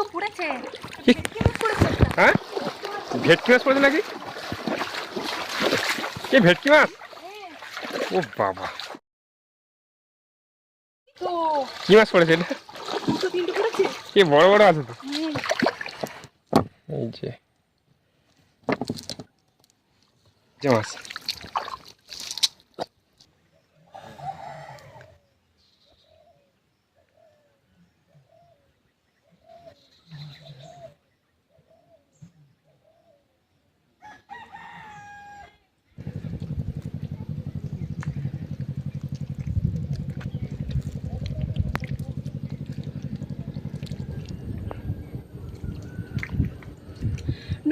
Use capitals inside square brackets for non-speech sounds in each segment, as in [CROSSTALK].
তো পড়েছে কি? মাছ পড়েছে হ্যাঁ? ভেটকি মাছ পড়েছে নাকি? কে ভেটকি মাছ? হ্যাঁ, ও বাবা। কি মাছ পড়েছে এটা? কি বড় বড় আছে তো? এই যে। যে মাছ?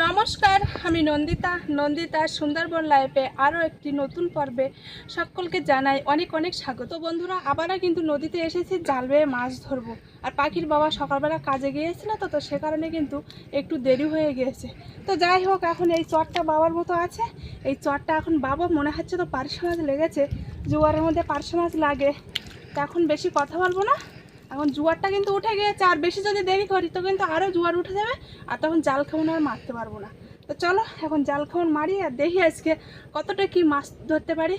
নমস্কার, আমি নন্দিতা। নন্দিতা, সুন্দরবন লাইফে আরও একটি নতুন পর্বে সকলকে জানাই অনেক অনেক স্বাগত। বন্ধুরা, আবারও কিন্তু নদীতে এসেছি, জাল বেয়ে মাছ ধরবো। আর পাখির বাবা সকালবেলা কাজে গিয়েছিল তো তো সে কারণে কিন্তু একটু দেরি হয়ে গিয়েছে। তো যাই হোক, এখন এই চটটা বাবার মতো আছে। এই চটটা এখন বাবা, মনে হচ্ছে তো পার্শে মাছ লেগেছে। জোয়ারের মধ্যে পার্শে মাছ লাগে। তো এখন বেশি কথা বলব না। এখন জোয়ারটা কিন্তু উঠে গিয়েছে আর বেশি যদি দেরি করি তো কিন্তু আরও জোয়ার উঠে যাবে, আর তখন জাল খাউন আর মারতে পারব না। তো চলো, এখন জাল খাউন মারি, আর দেখি আজকে কতটা কি মাছ ধরতে পারি।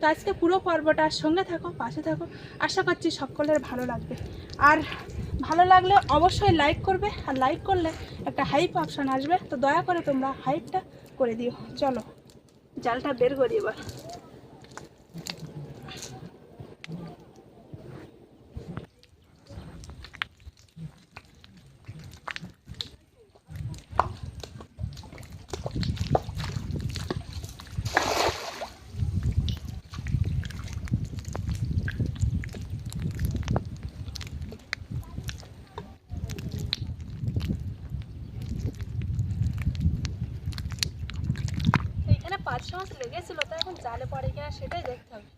তো আজকে পুরো পর্বটা সঙ্গে থাকো, পাশে থাকো। আশা করছি সকলের ভালো লাগবে। আর ভালো লাগলে অবশ্যই লাইক করবে, আর লাইক করলে একটা হাইপ অপশান আসবে। তো দয়া করে তোমরা হাইপটা করে দিও। চলো, জালটা বের করি এবার। মাস লেগেছিল তো এখন জালে পড়ে কিনা সেটাই দেখতে হবে।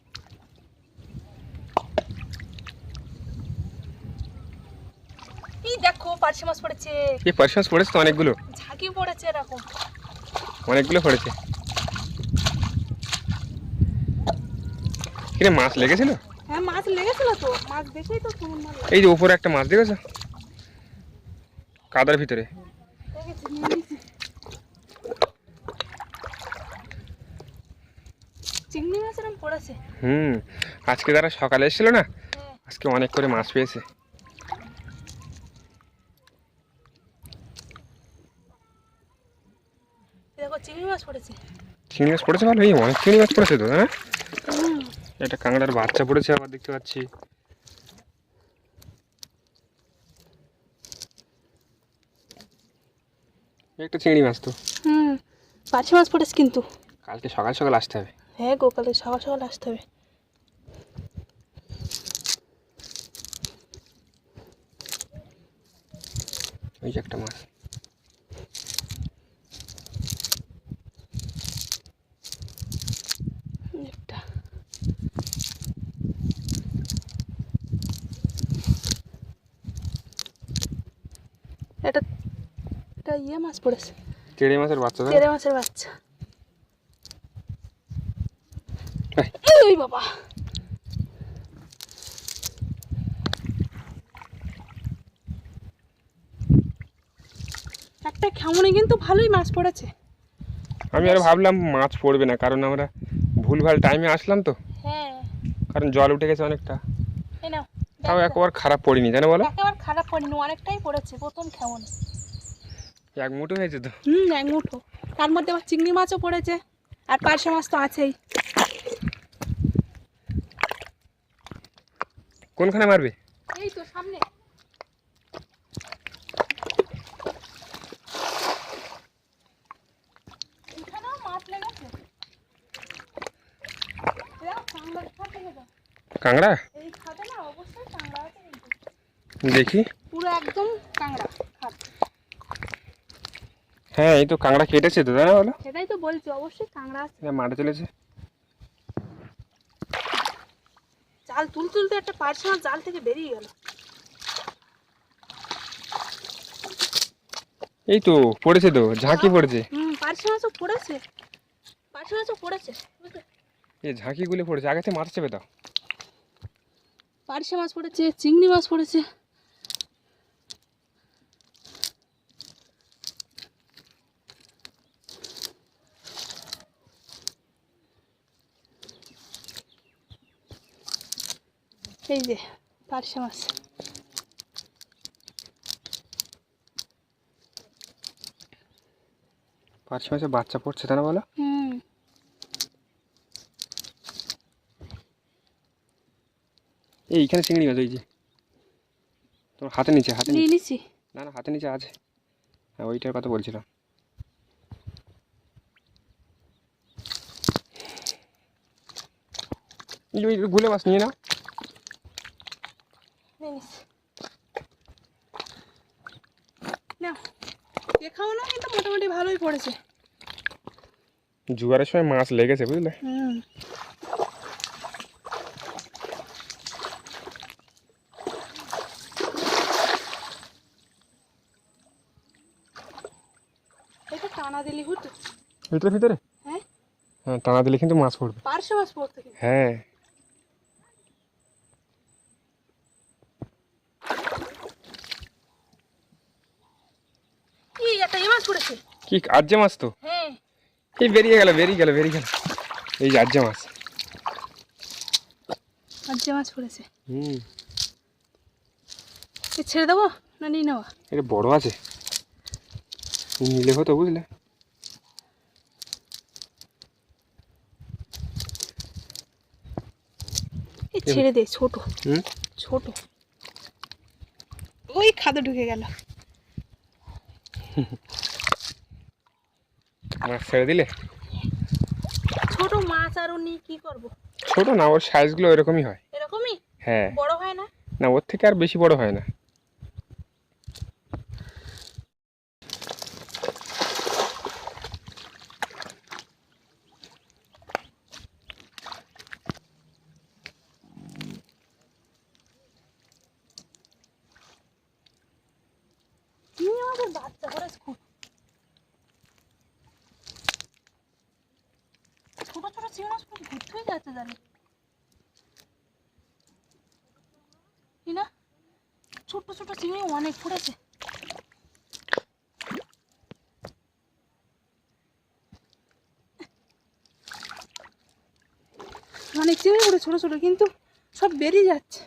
এই দেখো পার্শে মাছ পড়েছে। এই মাছ পড়েছে তো অনেকগুলো? ঝাঁকি পড়েছে এরকম। অনেকগুলো পড়েছে। কিরে মাছ লেগেছিল? হ্যাঁ মাছ লেগেছিল তো। মাছ দেখেই তো কেমন মাছ এই যে উপরে একটা মাছ দেখেছ? কাদার ভিতরে নিয়ে নিয়েছি। চিংড়ি মাছ এরকম পড়েছে? হুম আজকে যারা সকালে এসেছিল না হ্যাঁ। আজকে অনেক করে মাছ পেয়েছে। দেখো চিংড়ি মাছ পড়েছে। চিংড়ি মাছ পড়েছে ভালো? এই অনেক চিংড়ি মাছ পড়েছে তো হ্যাঁ? এটা কাঁকড়ার বাচ্চা পড়েছে আবার দেখতে পাচ্ছি। একটা চিংড়ি মাছ তো। হুম পার্শে মাছ পড়েছে কিন্তু। কালকে সকাল সকাল আসতে হবে। হ্যাঁ গোকালে সকাল সকাল আসতে হবে। ওই যে একটা মাছ। এটা এটা ইয়ে মাছ পড়েছে। চেড়ে মাছের বাচ্চা? তেরে মাছের বাচ্চা এই, ওই বাবা একটা খেমনে কিন্তু ভালোই মাছ পড়েছে। আমি আর ভাবলাম মাছ পড়বে না কারণ আমরা ভুলভাল টাইমে আসলাম তো। হ্যাঁ। কারণ জল উঠে গেছে অনেকটা। এই নাও তাও একবার খারাপ পড়িনি জানো বলো? একেবারে খারাপ পড়িনি অনেকটাই পড়েছে প্রথম খেমনে এক মুঠো হয়েছে তো? হুম এক মুঠো। তার মধ্যে আবার চিংড়ি মাছও পড়েছে আর পার্শে মাছ তো আছেই। কোনখানে মারবে? এই তো সামনে এখানেও মাছ লেগেছে দেখো, কাঁকড়ার খাতে দেখো। কাঁকড়া। দেখি। পুরো একদম কাঁকড়া হ্যাঁ এই তো কাঁকড়া কেটেছে তো না বলো? সেটাই তো বলছি অবশ্যই কাঁকড়া আছে। হ্যাঁ, মাঠে চলেছে। জাল তুল তুলতে একটা মাছ জাল থেকে বেরিয়ে গেল। এই তো পড়েছে তো ঝাঁকি পড়েছে। হুম পার্শে মাছও পড়েছে। পার্শে মাছও পড়েছে বুঝলে? এই ঝাঁকিগুলো পড়েছে আগে থেকে চেপে দাও পারশে মাছ পড়েছে চিংড়ি মাছ পড়েছে। এই যে পারশে মাছ। পারশে মাছের বাচ্চা পড়ছে তাই না বলো? হুম। এইখানে চিংড়ি মাছ ওই যে। তোমার হাতে নিচে হাতে নিচে। না না হাতে নিচে আছে। হ্যাঁ ওইটার কথা বলছিলাম। গুলে মাছ নিয়ে না কিন্তু মোটামুটি ভালোই পড়েছে। জুয়ারের সময় মাছ লেগেছে বুঝলে? হুম এটা টানা দিলি হতো ভিতরে ভিতরে? হ্যাঁ। হ্যাঁ টানা দিলে কিন্তু মাছ পড়বে। পার্শে মাছ পড়তো হ্যাঁ। কি একটা এ মাছ পড়েছে? কি আজ্জে মাছ তো? হ্যাঁ। এই বেরিয়ে গেল বেরিয়ে গেল বেরিয়ে গেল। এই যে আজ্জে মাছ। আর যে মাছ পড়েছে। হুম। এ ছেড়ে দেবো না নিয়ে নেওয়া? এটা বড় আছে। নিলে হতো বুঝলে? ছেড়ে দে ছোট। ছোট। ওই খাদে ঢুকে গেল। মাছ ছেড়ে দিলে? ছোট মাছ আর নিয়ে কি করব? ছোট না ওর সাইজগুলো এরকমই হয়। এরকমই? হ্যাঁ। বড় হয় না? না ওর থেকে আর বেশি বড় হয় না। বাচ্চা করে খুব ছোট ছোট চিংড়ি মাছ পুরো হয়ে যাচ্ছে জানি। না ছোট ছোট চিংড়ি অনেক পড়েছে অনেক চিংড়ি পড়ে ছোট ছোট, কিন্তু সব বেরিয়ে যাচ্ছে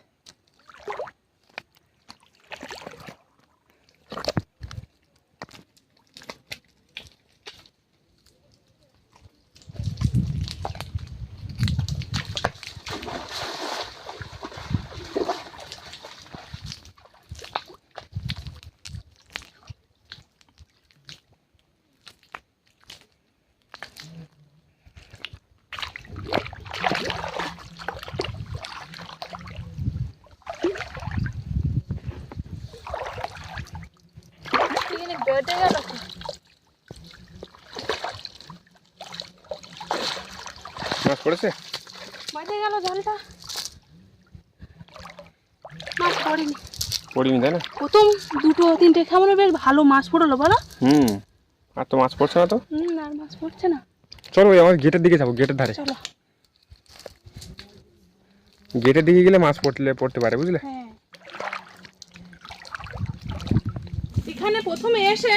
এখানে বেটে গেল তো। মাছ পড়েছে? বেটে গেল জালটা। মাছ পড়েনি। পড়িনি তাই না? প্রথম দুটো তিনটে কেমন বেশ ভালো মাছ পড়ল বলো। হুম আর তো মাছ পড়ছে না তো? হুম আর মাছ পড়ছে না। চলো ওই আমার গেটের দিকে যাব গেটের ধারে। চলো। গেটের দিকে গেলে মাছ পড়লে পড়তে পারে বুঝলে? হ্যাঁ এখানে প্রথমে এসে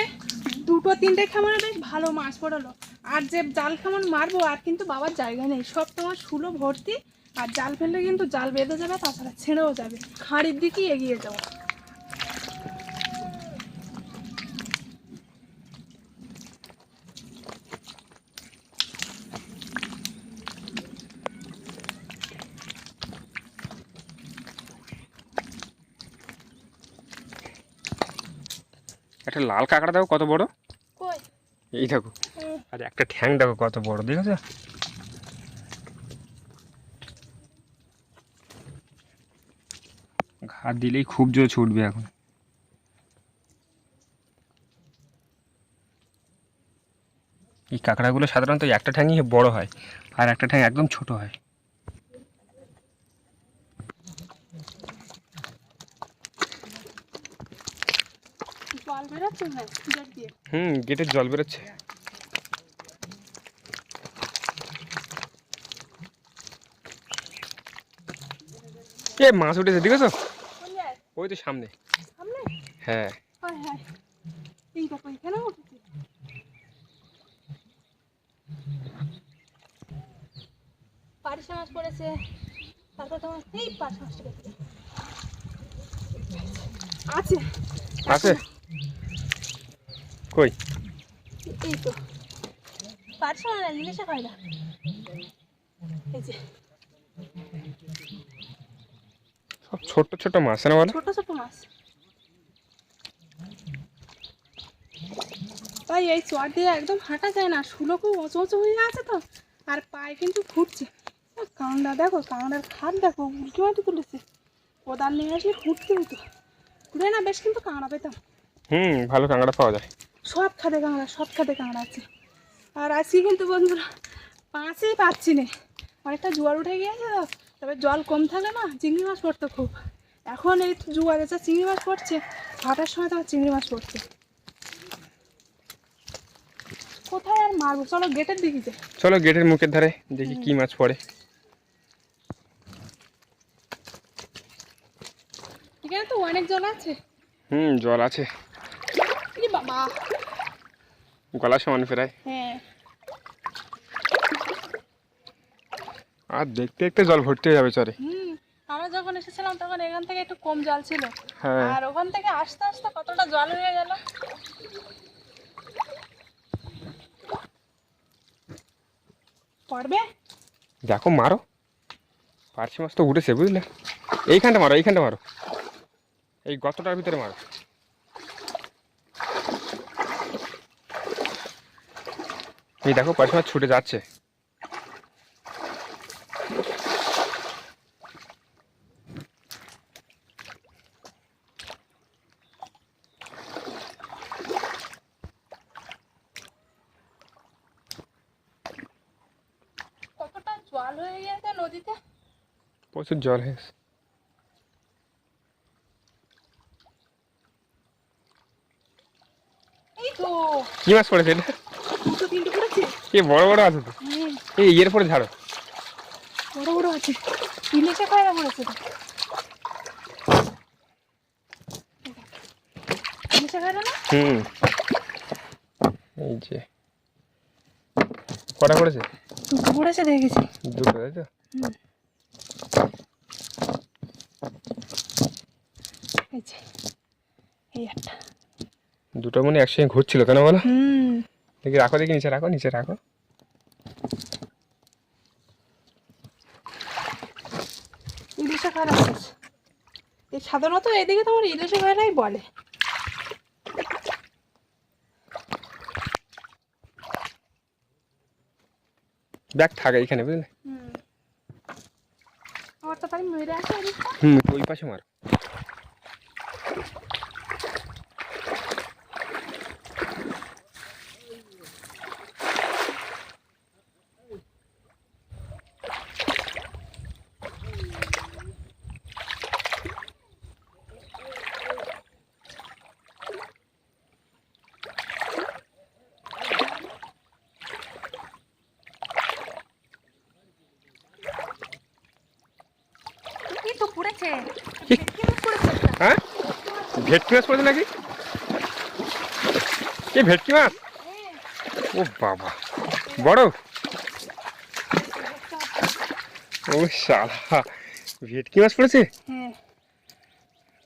দুটো তিনটে খামারে বেশ ভালো মাছ পড়ালো। আর যে জাল খামার মারবো, আর কিন্তু বাবার জায়গা নেই। সব তোমার শুলো ভর্তি, আর জাল ফেললে কিন্তু জাল বেঁধে যাবে, তাছাড়া ছেড়েও যাবে। খাঁড়ির দিকেই এগিয়ে যাব একটা লাল কাঁকড়া দেখো কত বড়? এই দেখো। আর একটা ঠ্যাং দেখো কত বড় দেখেছ? ঘাট দিলেই খুব জোরে ছুটবে এখন। এই কাঁকড়াগুলো সাধারণত একটা ঠ্যাংই বড় হয় আর একটা ঠ্যাং একদম ছোট হয় জল হুম, গেটের জল বেরোচ্ছে। এ, মাছ উঠেছে দেখেছ ওই তো সামনে। হ্যাঁ। মাছ পড়েছে আছে আছে? কই? এই তো পারছ না? জিনিসে হয় না এই যে। সব ছোট ছোট মাছ না বলো ছোট ছোট মাছ। তাই এই চর দিয়ে একদম হাঁটা যায় না। শুলো খুব উঁচু উঁচু হয়ে আছে তো আর পায়ে কিন্তু ফুটছে কাঁকড়া দেখো কাঁকড়ার খাট দেখো উল্কি মাটি তুলেছে। কোদাল নিয়ে আসলে ফুটতে হতো। ঘুরে না বেশ কিন্তু কাঁকড়া পেতাম। হুম ভালো কাঁকড়া পাওয়া যায়। সব খাদে কাঁকড়া সব খাদে কাঁকড়া আছে। আর আজকে কিন্তু বন্ধুরা পাঁচই পাচ্ছি না। অনেকটা জোয়ার উঠে গিয়েছে তো তবে জল কম থাকলে না চিংড়ি মাছ পড়তো খুব। এখন এই জোয়ার এসে চিংড়ি মাছ পড়ছে ভাটার সময় তো চিংড়ি মাছ পড়ছে কোথায় আর মারবো? চলো গেটের দিকে যে চলো গেটের মুখের ধারে দেখি কি মাছ পড়ে। এখানে তো অনেক জল আছে। হুম জল আছে। বাবা গলা সমান ফেরায়। হ্যাঁ। আর দেখতে দেখতে জল ভর্তি হয়ে যাবে চরে। হুম আমরা যখন এসেছিলাম তখন এখান থেকে একটু কম জল ছিল। হ্যাঁ। আর ওখান থেকে আস্তে আস্তে কতটা জল হয়ে গেল। পড়বে? দেখো মারো। পার্শি মাছ তো উঠেছে বুঝলে? এইখানটা মারো এইখানটা মারো। এই গতটার ভিতরে মারো। এই দেখো পার্শি মাছ ছুটে যাচ্ছে। কতটা জল হয়ে গেছে নদীতে? প্রচুর জল হয়েছে এই তো। কি মাছ পড়েছে এটা? দুটো তিনটে পড়েছে এ বড় বড় আছে তো। এই ইয়ের পরে ঝাড়ো। বড় বড় আছে। ইলিশে কয়রা পড়েছে তো। ইলিশে কয়রা না? হুম। এই যে। কটা পড়েছে দুটো পড়েছে দেখেছি দুটো তাই তো? এই যে এই একটা। দুটো মনে একসঙ্গে ঘুরছিল কেন বলো? হুম। দেখি রাখো দেখি নিচে রাখো নিচে রাখো। ইলিশে পড়েছে এই সাধারণত এদিকে তোমার ইলিশে কয়রাই বলে। ব্যাগ থাকে এইখানে বুঝলে? আমার তো তাই মেরে আছে হুম ওই পাশে মারো। হ্যাঁ? ভেটকি মাছ পড়েছে নাকি? কে ভেটকি মাছ? হ্যাঁ, ও বাবা। বড়? ও শালা। ভেটকি মাছ পড়েছে হ্যাঁ।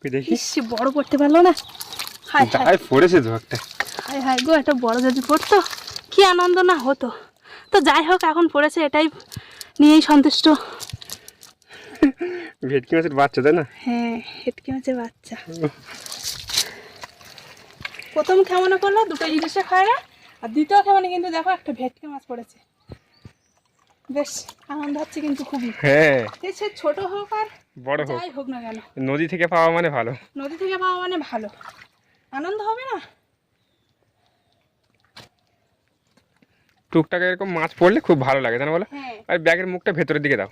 দেখি। বড় পড়তে পারল না। হাই যাই পড়েছে তো একটা। হাই হাই গো একটা বড় যদি পড়তো কি আনন্দ না হতো। তো যাই হোক এখন পড়েছে এটাই নিয়েই সন্তুষ্ট। [LAUGHS] ভেটকি মাছের বাচ্চা তাই না? হ্যাঁ হেটকে মাছের বাচ্চা। প্রথম কেমনে করল দুটো ইলিশে খায় না আর দ্বিতীয় কেমনে কিন্তু দেখো একটা ভেটকে মাছ পড়েছে। বেশ আনন্দ হচ্ছে কিন্তু খুবই। হ্যাঁ। সে ছোট হোক আর বড় হোক। যাই হোক না কেন। নদী থেকে পাওয়া মানে ভালো। নদী থেকে পাওয়া মানে ভালো। আনন্দ হবে না? টুকটাক এরকম মাছ পড়লে খুব ভালো লাগে জানো বলো? হ্যাঁ। আর ব্যাগের মুখটা ভেতরের দিকে দাও।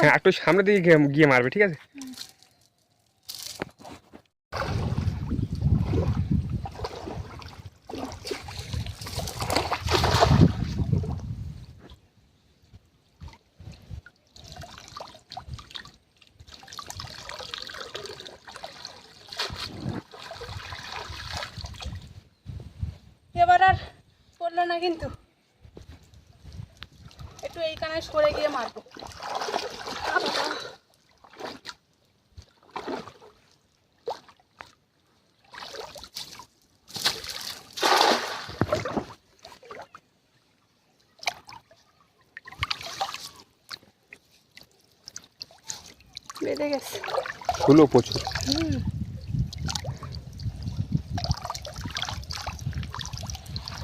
হ্যাঁ একটু সামনে দিকে গিয়ে মারবে ঠিক আছে? এবার আর না কিন্তু। একটু এই সরে গিয়ে মারবো। বেঁধে গেছে। ফুলও প্রচুর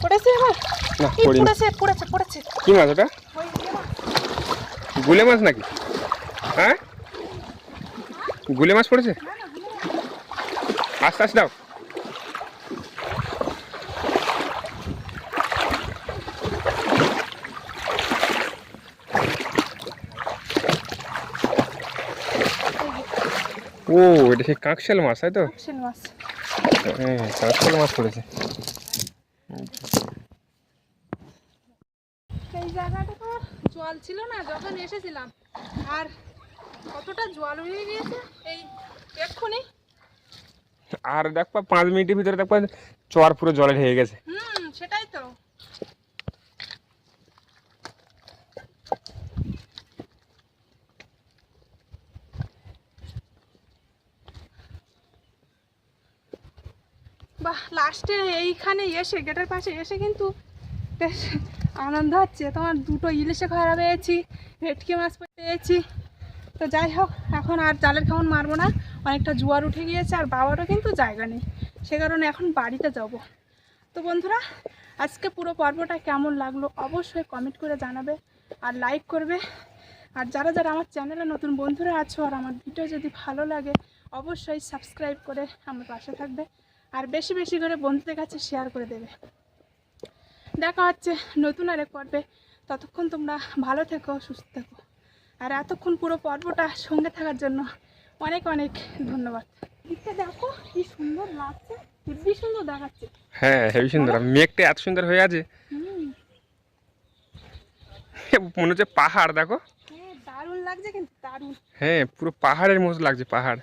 পড়েছে না পড়িনি। পড়েছে পড়েছে পড়েছে। কি মাছ ওটা। গুলে মাছ নাকি? হ্যাঁ? গুলে মাছ পড়েছে? আস্তে আস্তে দাও। ও এটা সেই কাঁকশাল মাছ তাই তো? শিল মাছ। হ্যাঁ কাঁকশাল মাছ পড়েছে। এই জায়গাটা তো জল ছিল না যখন এসেছিলাম। আর কতটা জল হয়ে গিয়েছে এই এক্ষুনি। আর দেখবা পাঁচ মিনিটের ভিতরে দেখবা চর পুরো জলে ঢেকে গেছে। হুম সেটাই তো বাহ লাস্টে এইখানে এসে, গেটের পাশে এসে কিন্তু বেশ আনন্দ হচ্ছে। তোমার দুটো ইলিশে খাওয়া পেয়েছি, ভেটকি মাছ পেয়েছি। তো যাই হোক, এখন আর জালের খাওয়ান মারবো না। অনেকটা জোয়ার উঠে গিয়েছে, আর বাবারও কিন্তু জায়গা নেই। সে কারণে এখন বাড়িতে যাব। তো বন্ধুরা, আজকে পুরো পর্বটা কেমন লাগল অবশ্যই কমেন্ট করে জানাবে আর লাইক করবে। আর যারা যারা আমার চ্যানেলে নতুন বন্ধুরা আছো আর আমার ভিডিও যদি ভালো লাগে, অবশ্যই সাবস্ক্রাইব করে আমার পাশে থাকবে। আর বেশি বেশি করে বন্ধুদের কাছে শেয়ার করে দেবে। দেখা হচ্ছে নতুন আরেক পর্বে। ততক্ষণ তোমরা ভালো থেকো সুস্থ থেকো। আর এতক্ষণ পুরো পর্বটা সঙ্গে থাকার জন্য অনেক অনেক ধন্যবাদ। দেখো কি সুন্দর লাগছে হেব্বি সুন্দর দেখাচ্ছে। হ্যাঁ হেবি সুন্দর। মেঘটা এত সুন্দর হয়ে আছে। মনে হচ্ছে পাহাড় দেখো। হ্যাঁ দারুণ লাগছে কিন্তু দারুণ। হ্যাঁ পুরো পাহাড়ের মতো লাগছে পাহাড়।